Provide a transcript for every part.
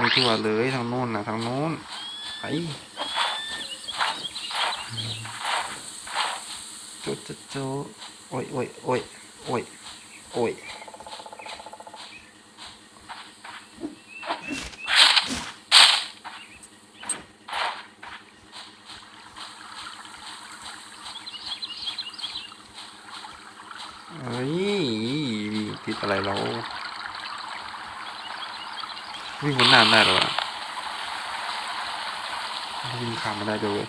มีทั่วเลยทางโน้นนะทางโน้นไปโจะจะโจะโอ้ยโอ้ยโอ้ยโอ้ยโอ้ยเอ้ยติดอะไรเรา วิ่งบนน้ำได้หรอวะวิ่งข้ามมาได้ด้วยเวย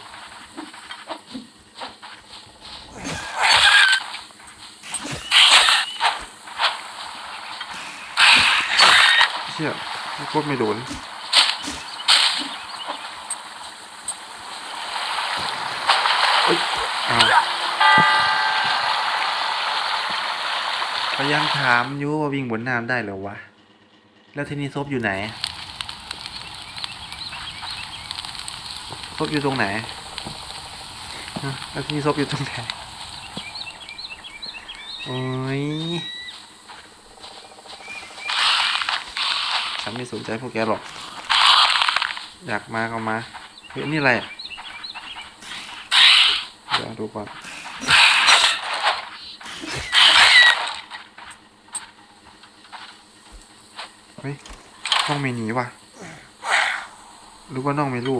เชี่ยโคตรไม่โดนเอ้ยอ้าวพยายามถามอยู่ว่าวิ่งบนน้ำได้หรอวะ แล้วทีนี้ซบอยู่ไหน ซบอยู่ตรงไหนฮะแล้วทีนี้ซบอยู่ตรงไหน โอ้ย ฉันไม่สนใจพวกแกหรอก อยากมาก็มา เฮ้ยนี่อะไรอะเดี๋ยวดูก่อนเฮ้ยน้องไม่หนีว่ะหรือว่าน้องไม่รู้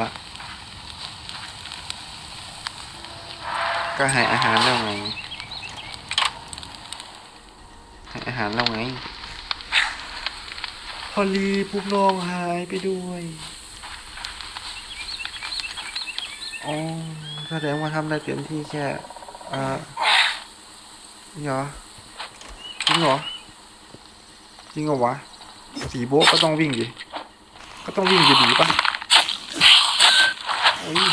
ละก็ให้อาหารแล้วไง ให้อาหารแล้วไง พอลีพวกน้องหายไปด้วยอ๋อแสดงว่าทำได้เต็มที่แค่อ่าเหรอจริงเหรอจริงเหรอวะสีโบะก็ต้องวิ่งดิ ก็ต้องวิ่งอยู่ดีปะโอ้ย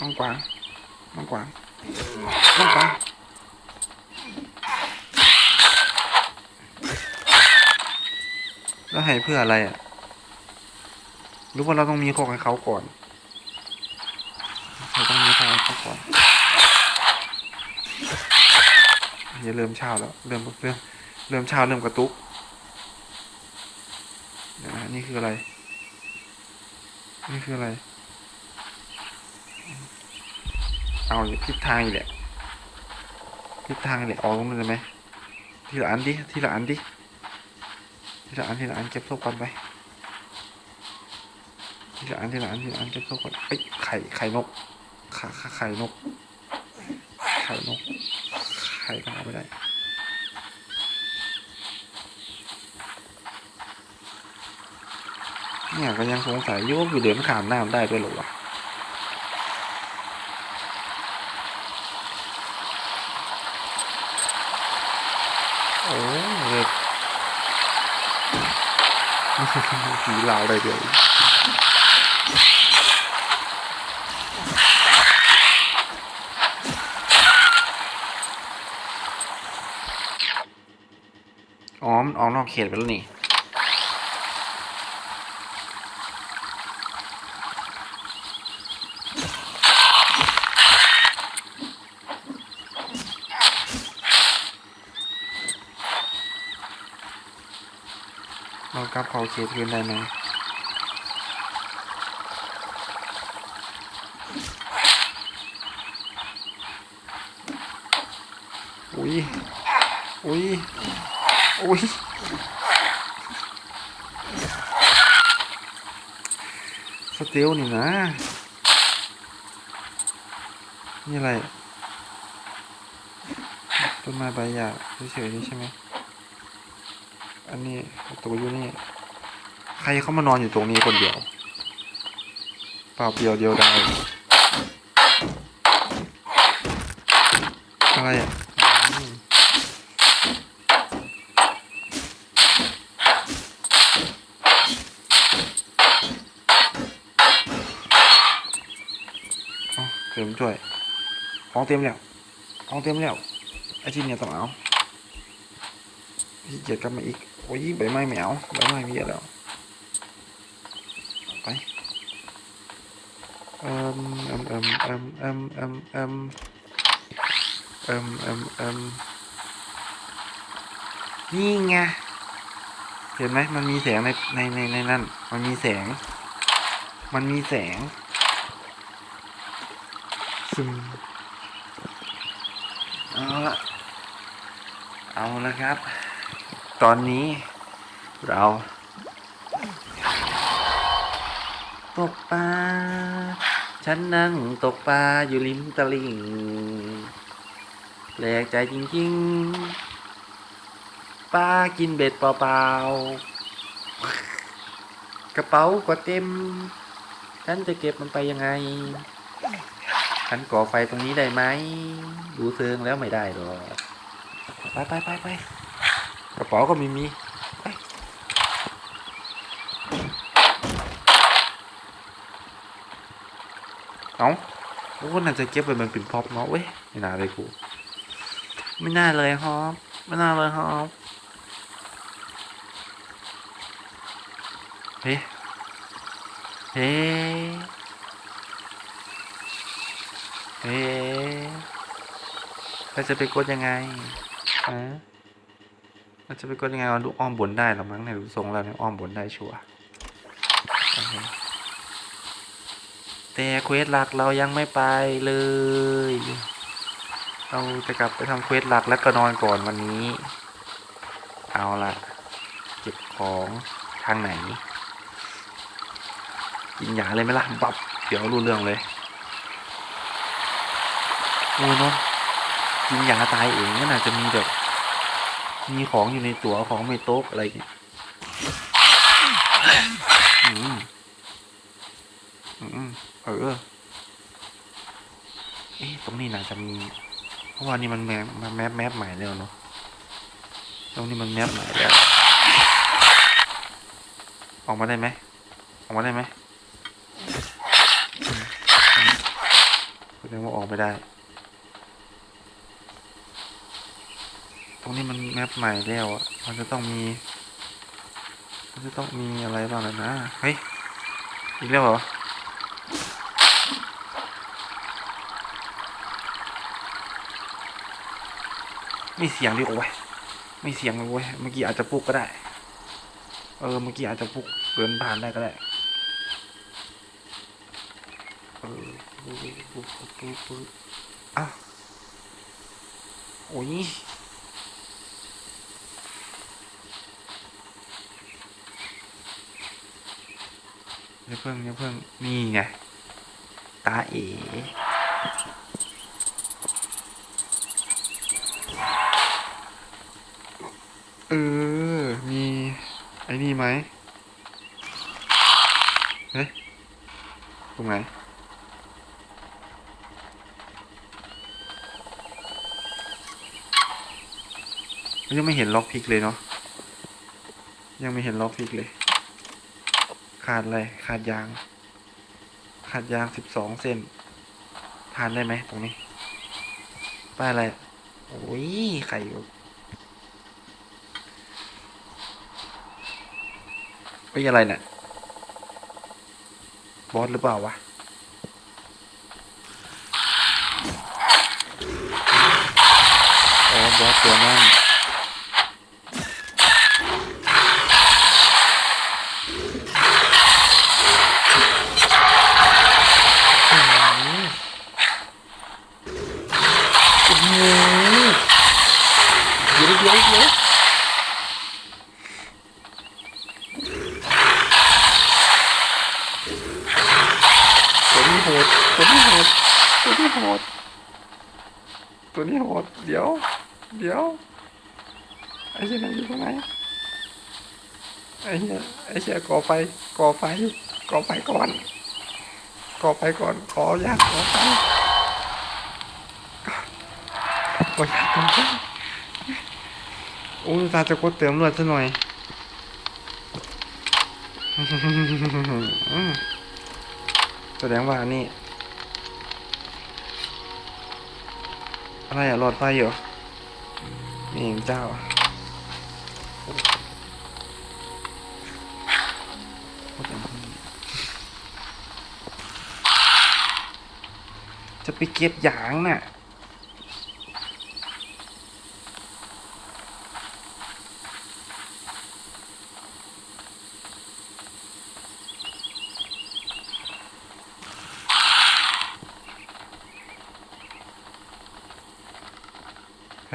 น้องกวางน้องกวางน้องกวางแล้วให้เพื่ออะไรอะรือว่าเราต้องมีของให้เขาก่อนเราต้องมีของให้เขาก่อนอย่าเริ่มเช้าแล้วเริ่มเริ่มเริ่มเช้าเริ่มกระตุกนี่คืออะไร นี่คืออะไร เอาทิศทางอีกแหละทิศทางอีกแหละออกตรงนั้นเลยไหมทีละอันดิทีละอันดิทีละอันทีละอันเก็บศพก่อนไปทีละอันทีละอันทีละอันจะเข้าก่อนเอ้ยไข่ไข่นกไข่ไข่นกไข่นกไข่ก็เอาไม่ได้เนี่ยก็ยังสงสัยยุ่ว่าคือเดินขามน้ำได้ด้วยหรอวะโอ้ยเลย ผีลาวได้เดียวอ๋อมันออกนอกเขตไปแล้วนี่ เรากลับเขาเขตคืนได้ไหมอุ้ย อุ้ย อุ้ย สเตลนี่นะ นี่อะไร ต้นไม้ใบหญ้าเฉยๆนี่ใช่ไหม อันนี้ตัวอยู่นี่ ใครเขามานอนอยู่ตรงนี้คนเดียว เปล่าเปลี่ยวเดียวดายอะไรอะอืมเอาเต็มช่วยของเต็มแล้วของเต็มแล้วไอ้ที่เนี่ยต้องเอาพี่เกียจกลับมาอีก โอ้ยใบไม้ไม่เอาใบไม้มีเยอะแล้วไปเอิ่มเอิ่มเอิ่มเอิ่มเอิ่มเอิ่มเอิ่มเอิ่มเอิ่มเอ่มนี่ไงเห็นไหมมันมีแสงในในในในนั่น มันมีแสง มันมีแสงซึมเอาละเอาละครับ ตอนนี้เราตกปลา ฉันนั่งตกปลาอยู่ริมตลิ่งแปลกใจจริงๆ ปลากินเบ็ดเปล่าๆ กระเป๋าก็เต็ม ฉันจะเก็บมันไปยังไง ฉันก่อไฟตรงนี้ได้ไหม ดูเซิงแล้วไม่ได้หรอก ไปไปไปไป กระเป๋าก็มีมีเอาโอ้น่าจะเก็บไว้มันเป็นพ็อปเนาะเว้ยไม่น่าเลยกูไม่น่าเลยฮอปไม่น่าเลยฮอปเฮ้เฮ้เฮ้เราจะไปกดยังไงฮะ เราจะไปกดยังไงเอาลูกอ้อมบนได้หรอมั้งเนี่ยดูทรงแล้วเนี่ยอ้อมบนได้ชัวร์แต่เควสหลักเรายังไม่ไปเลย เราจะกลับไปทำเควสหลักแล้วก็นอนก่อนวันนี้ เอาละเก็บของทางไหน กินยาเลยไหมล่ะบับ เดี๋ยวรู้เรื่องเลยโอ้ยเนาะกินยาตายเองก็น่าจะมีแบบ มีของอยู่ในตัวของไม่โต๊ะอะไรอย่างเงี้ยอืมอืมเออ เอ๊ะตรงนี้น่าจะมี เพราะว่านี่มันแมปมันแมปแมปใหม่แล้วเนาะ ตรงนี้มันแมปใหม่แล้ว ออกมาได้ไหม ออกมาได้ไหมแสดงว่าออกไม่ได้ รงนี้มันแมปใหม่แล้วอะ มันจะต้องมี มันจะต้องมีอะไรบ้างนะ เฮ้ย อีกแล้วเหรอไม่เสียงดิโอ้ยไม่เสียงเลยเว้ย เมื่อกี้อาจจะปุกก็ได้ เออ เมื่อกี้อาจจะปุกเดินผ่านได้ก็ได้ เออปุ๊บปุ๊บปุ๊บปุ๊บปุ๊บอ้าวโอ้ย อย่าเพิ่งอย่าเพิ่งนี่ไงตาเอ๋เออ มีไอ้นี่ไหมเฮ้ยตรงไหนยังไม่เห็นล็อกพิกเลยเนาะยังไม่เห็นล็อกพิกเลย ขาดอะไร ขาดยาง ขาดยางสิบสองเส้นทานได้ไหมตรงนี้ ป้ายอะไร โอ้ย ไข่อยู่เฮ้อะไรเนี่ย บอสหรือเปล่าวะ อ๋อ บอสตัวนั่นโอ้โหเดี๋ยวเดี๋ยวตัวนี้โหดตัวนี้โหดตัวนี้โหดตัวนี้โหดเดี๋ยว เดี๋ยวไอ้เชี่ยนั่นอยู่ตรงไหนไอ้เชี่ยไอ้เชี่ยก่อไฟก่อไฟก่อไฟก่อนขอไปก่อนขออยากขอไปขออยากก่อน โอ้ยตาจะกดเติมเลือดซะหน่อยแสดงว่านี่ อะไรอะหลอดไฟเหรอนี่เองเจ้าจะไปเก็บหยางน่ะ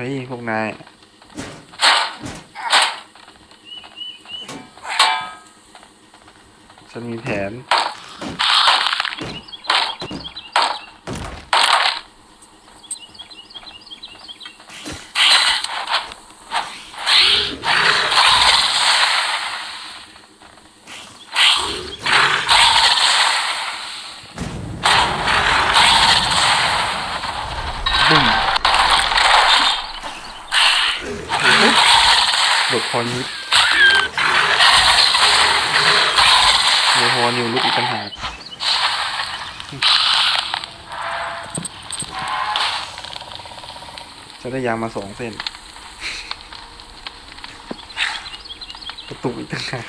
ฮ้ยพวกนายฉันมีแผน บุ้มหลบพอนิดโอ้โหนิวลุกอีกปัญหากจะได้ยางมาสองเส้นกระตุกอีกต่างหาก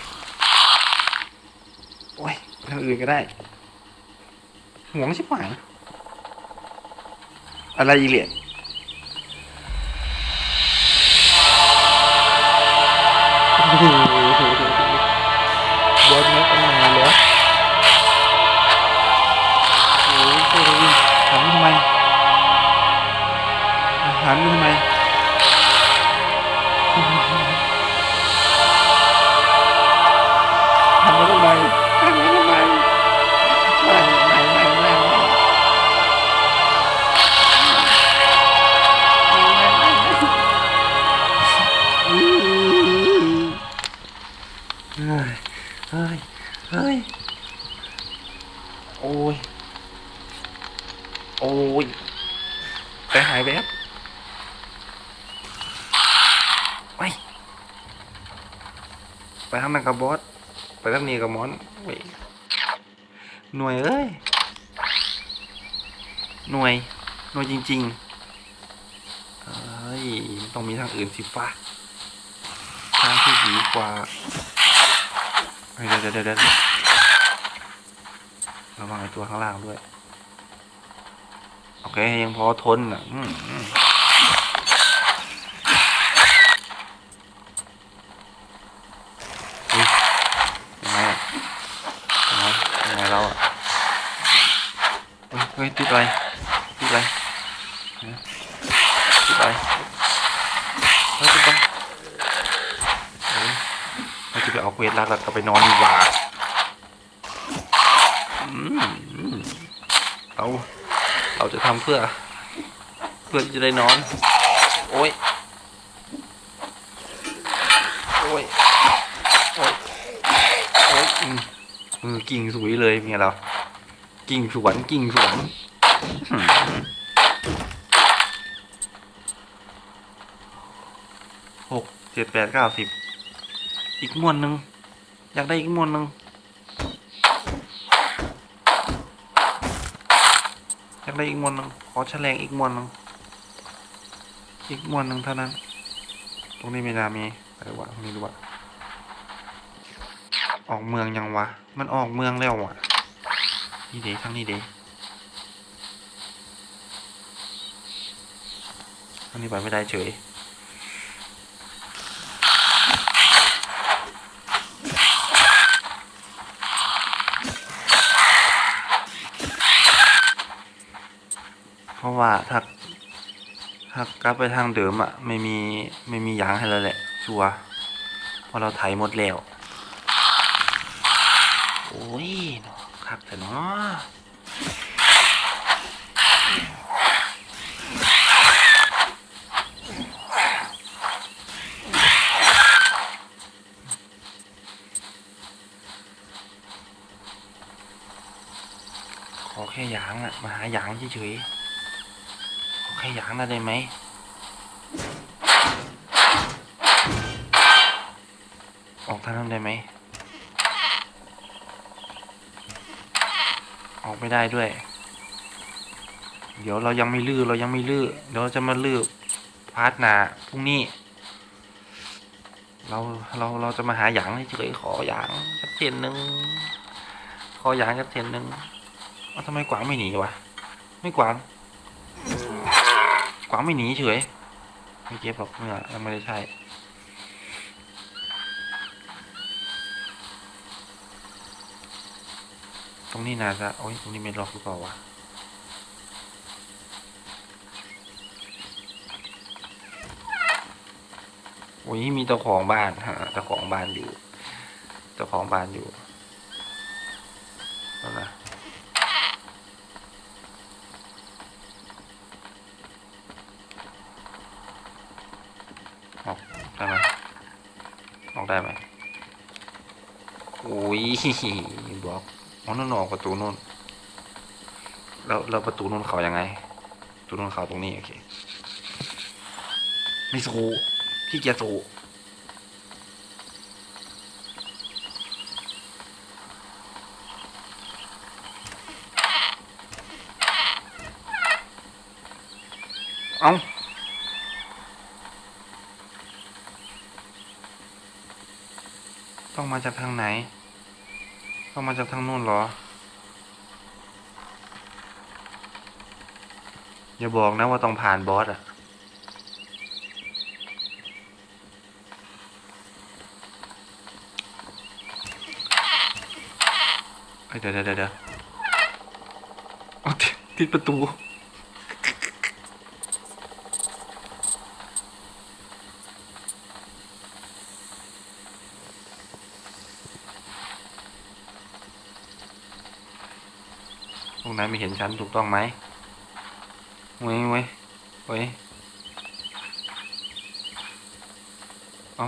โอ้ยทางอื่นก็ได้ห่วงชิบหายอะไรอีเหรียญโอ้โหบอลนักอะ หันมาทำไม ไปทางนั้นกับบอสไปทางนี้กับมอนหน่วยเอ้ยหน่วยหน่วยจริงๆเอ้ยต้องมีทางอื่นสิฟ้าทางที่ดีกว่าเฮ้ยเดี๋ยวเดี๋ยวเดี๋ยวเระวังตัวข้างล่างด้วย โอเค ยังพอทนอะอืมอืมอุ๊ยยังไงอะยังไงยังไงเราอะเฮ้ยติดอะไรติดอะไรติดอะไรเฮ้ยติดอะไรเราจะไปเอาเวสรักแล้วก็ไปนอนดีกว่าเราเราจะทำเพื่อ เพื่อจะได้นอน โอ้ยโอ้ยโอ้ยโอ้ยมือกิ่งสวยเลยเป็นไงเรา กิ่งสวนกิ่งสวนหกเจ็ดแปดเก้าสิบอีกมวนหนึ่งอยากได้อีกมวนหนึ่งอยากได้อีกมวนหนึ่งขอแฉลงอีกมวนหนึ่งอีกมวนหนึ่งเท่านั้น ตรงนี้ไม่น่ามีอะไรวะไม่รู้วะออกเมืองยังวะ มันออกเมืองแล้ววะ นี่เดทั้งนี้เดทั้งนี้ไปไม่ได้เฉยเพราะว่าถ้าถ้ากลับไปทางเดิมอะ ไม่มีไม่มียางให้แล้วแหละชัวเพราะเราไถหมดแล้ว โอ้ยเนาะคั กแต่เนาะขางอะมาหาหยางเฉยๆขอแค่หยางน่ะได้ไหมออกทางนั้นได้ไหม ออกไม่ได้ด้วย เดี๋ยวเรายังไม่ลื้อเรายังไม่ลื้อเดี๋ยวจะมาลื้อพาร์ทหนาพรุ่งนี้ เราเราเราจะมาหาหยางเฉยขอหยางสักเทนหนึ่งขอหยางสักเทนหนึ่งเอ้าทำไมกวางไม่หนีวะไม่กวางกวางไม่หนีเฉยไม่เก็บหรอกเมื่อยังไม่ได้ใช่ ตรงนี้น่าจะโอ้ยตรงนี้ไม่ล็อกหรือเปล่าวะโอ้ยมีเจ้าของบ้านฮะเจ้าของบ้านอยู่ เจ้าของบ้านอยู่นั่นนะออกได้ไหมออกได้ไหมโอ้ยบล็อก อ๋อนั่นออกประตูนู่นแล้วแล้วประตูนู่นเขายังไงประตูนู่นเขาตรงนี้โอเคไม่สู้พี่เกียจสู้เอาต้องมาจากทางไหน ต้องมาจากทางนู้นเหรอ อย่าบอกนะว่าต้องผ่านบอสอะเอ้ยเดี๋ยวเดี๋ยวเดี๋ยวเดี๋ยวเอติดประตู ไม่เห็นฉันถูกต้องไหมเว้ยเว้ยเว้ยเอา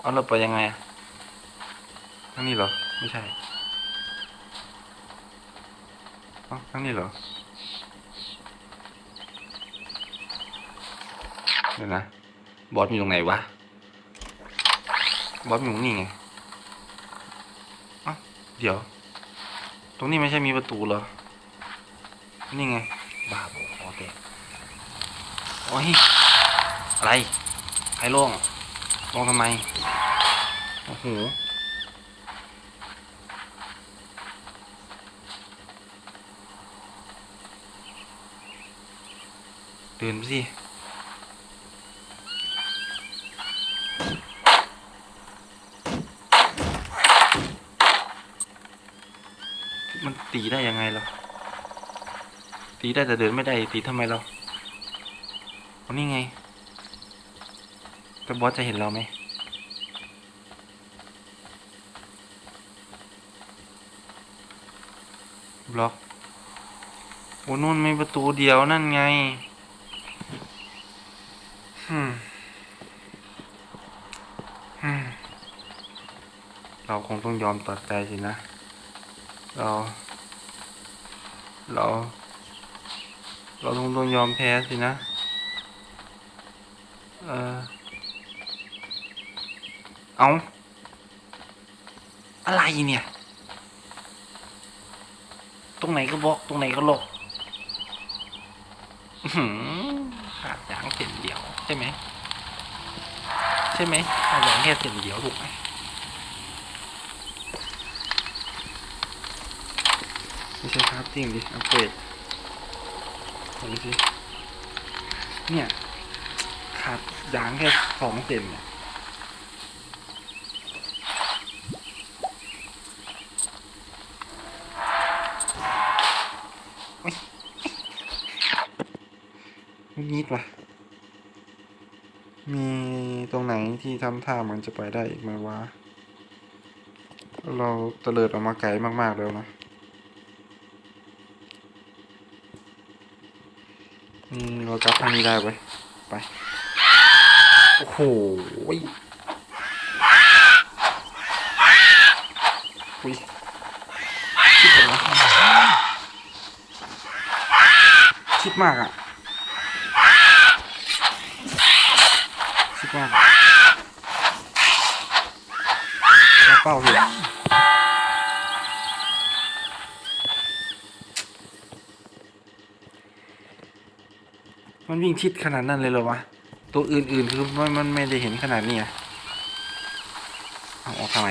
เอาเราไปยังไงอะทางนี้เหรอ ไม่ใช่เอาทางนี้เหรอเดี๋ยวนะ บอสอยู่ตรงไหนวะ บอสอยู่ตรงนี้ไงเอ้าเดี๋ยว รงนี้ไม่ใช่มีประตูเหรอ นี่ไงบ้าบอโอเคโอ้ย อะไรใครล่วงล่วงทำไม โอ้โหเดินไปสิ ตีได้ยังไงล่ะตีได้แต่เดินไม่ได้ตีทำไมเราเอานี่ไงแต่บอสจะเห็นเราไหมบล็อกโอ้นู่นมีประตูเดียวนั่นไงฮึมฮึมเราคงต้องยอมตัดใจสินะ เรา เรา เราคงต้องยอมแพ้สินะ เออเอาอะไรเนี่ย ตรงไหนก็บอก ตรงไหนก็หลอกอื้อหือขาดยางเส้นเดียว ใช่ไหม ใช่ไหมขาดยางแค่เส้นเดียวถูกไหม ไม่ ใช่ครับจริงดิอัปเกรดดูสิเนี่ย ขาดยางแค่สองเซนเนี่ยโอ๊ยมันนิดว่ะ มีตรงไหนที่ทำท่าเหมือนจะไปได้อีกไหมวะ เราเตลิดออกมาไกลมาก ๆ แล้วนะ อืม เรากลับทางนี้ได้เว้ไป โอ้โหอุ้ยคิดนะคิดมากอะคิดมากอะเอาเป้าอยู่ มันวิ่งชิดขนาดนั้นเลยเหรอวะ ตัวอื่นๆคือมันมันไม่ได้เห็นขนาดนี้อะเอาออกทำไม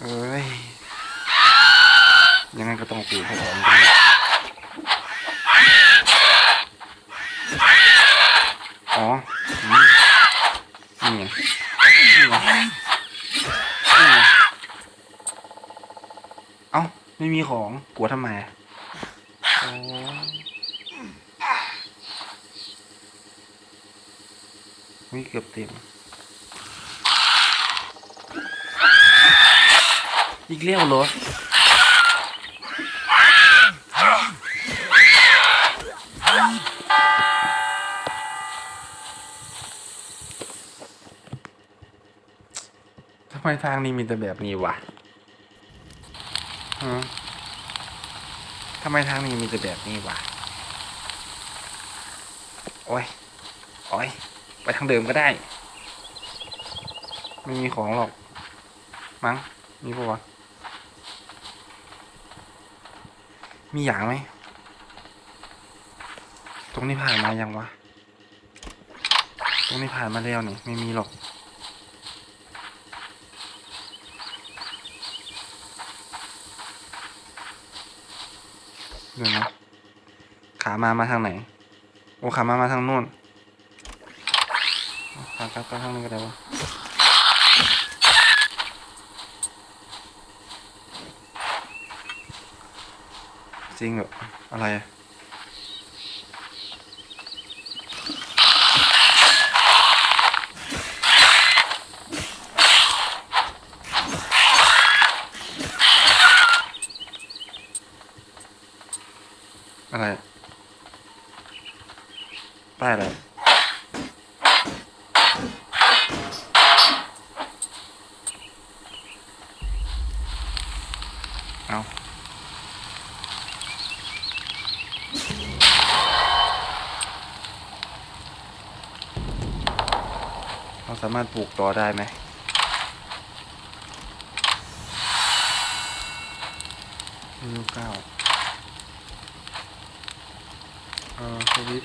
เอ้ย ยังไงก็ต้องปีนให้ออกตรงนี้อ๋ออืมนี่ไงนี่ไงนี่ไงเอ้า ไม่มีของ กลัวทำไมอะอ๋อ วิเกือบเต็ม อีกเลี้ยวเหรอทำไมทางนี้มีแต่แบบนี้วะฮะทำไมทางนี้มีแต่แบบนี้วะ โอ้ย โอ้ย ไปทางเดิมก็ได้ ไม่มีของหรอก มั้ง มีปะวะ มีอย่างไหม ตรงนี้ผ่านมายังวะ ตรงนี้ผ่านมาแล้วนี่ไม่มีหรอกเดี๋ยวนะขามามาทางไหน โอ้ขามามาทางโน้น ขากลับกลับทางนี้ก็ได้วะจริงเหรออะไรอะอะไรอะป้ายอะไร เอา เราสามารถปลูกต่อได้ไหมอายุเก้าเออสวิต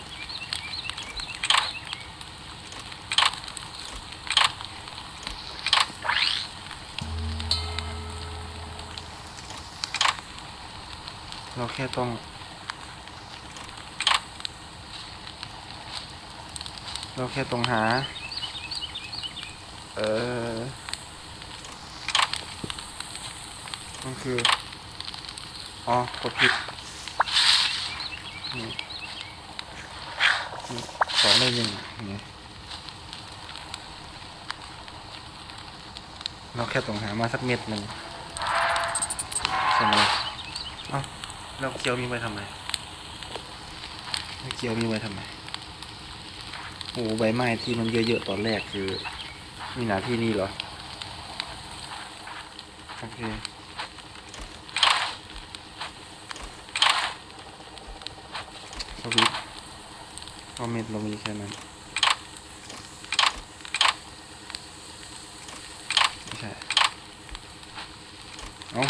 เราแค่ต้องเราแค่ต้องหา เออ มันคือ อ๋อกดผิดนี่นี่สองในหนึ่งนี่เราแค่ต้องหามาสักเม็ดหนึ่งใช่ไหมเอ้าแล้วเคี้ยวมีไว้ทำไมแล้วเคี้ยวมีไว้ทำไมโอ้โหใบไม้ที่มันเยอะๆตอนแรกคือ มีหน้าที่นี่เหรอ โอเคสวิตช์ก็เม็ดเรามีแค่นั้นไม่ใช่ เอา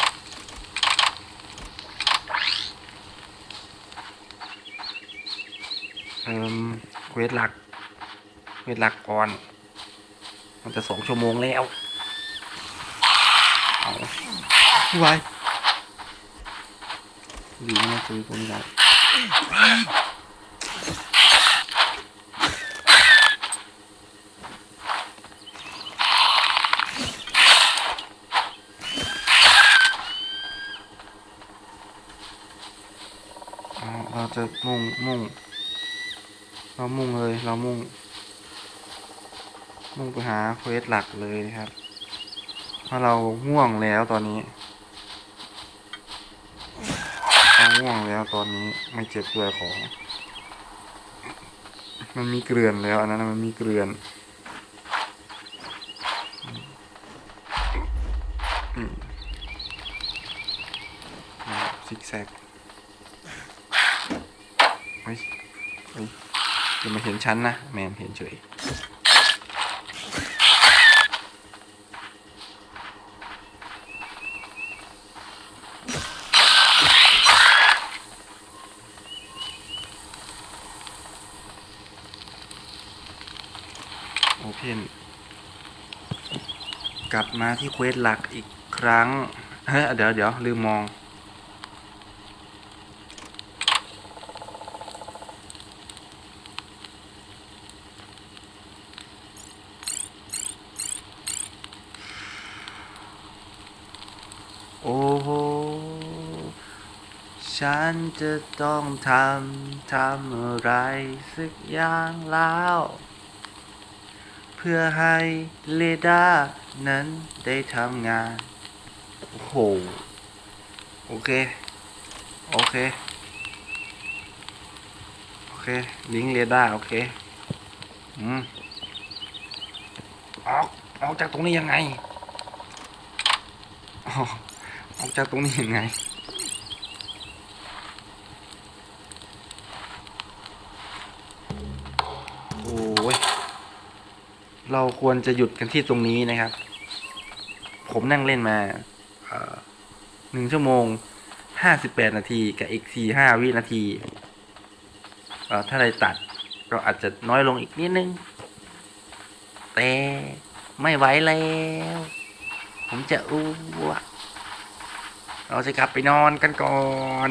เอ่มเวสหลัก เวสหลักก่อน มันจะสองชั่วโมงแล้วเอาไว้ดีนะซื้อคนได้อ่าเราจะมุ่งมุ่ง เรามุ่งเลย เรามุ่ง มุ่งไปหาเควสหลักเลยนะครับเพราะเราง่วงแล้วตอนนี้เราง่วงแล้วตอนนี้ไม่เจ็บด้วยของ มันมีเกลือนแล้วอันนั้นมันมีเกลือนอืมอืมซิกแซกเฮ้ยเฮ้ยอย่ามาเห็นฉันนะ แมนเห็นเฉย โอเพน กลับมาที่เควสหลักอีกครั้ง เฮ้ย เดี๋ยวเดี๋ยวลืมมองโอ้โห ฉันจะต้องทำ ทำอะไรสักอย่างแล้ว เพื่อให้เรดา นั้นได้ทำงาน โอ้โห โอเค โอเค โอเค ลิงเรดาร์โอเค อืมออกออกจากตรงนี้ยังไงออกออกจากตรงนี้ยังไงโอ้ยเราควรจะหยุดกันที่ตรงนี้นะครับ ผมนั่งเล่นมาหนึ่งชั่วโมงห้าสิบแปดนาทีกับอีกสี่ห้าวินาทีเอ่อถ้าได้ตัดเราอาจจะน้อยลงอีกนิดนึง แต่ไม่ไหวแล้ว ผมจะอ้วกเราจะกลับไปนอนกันก่อน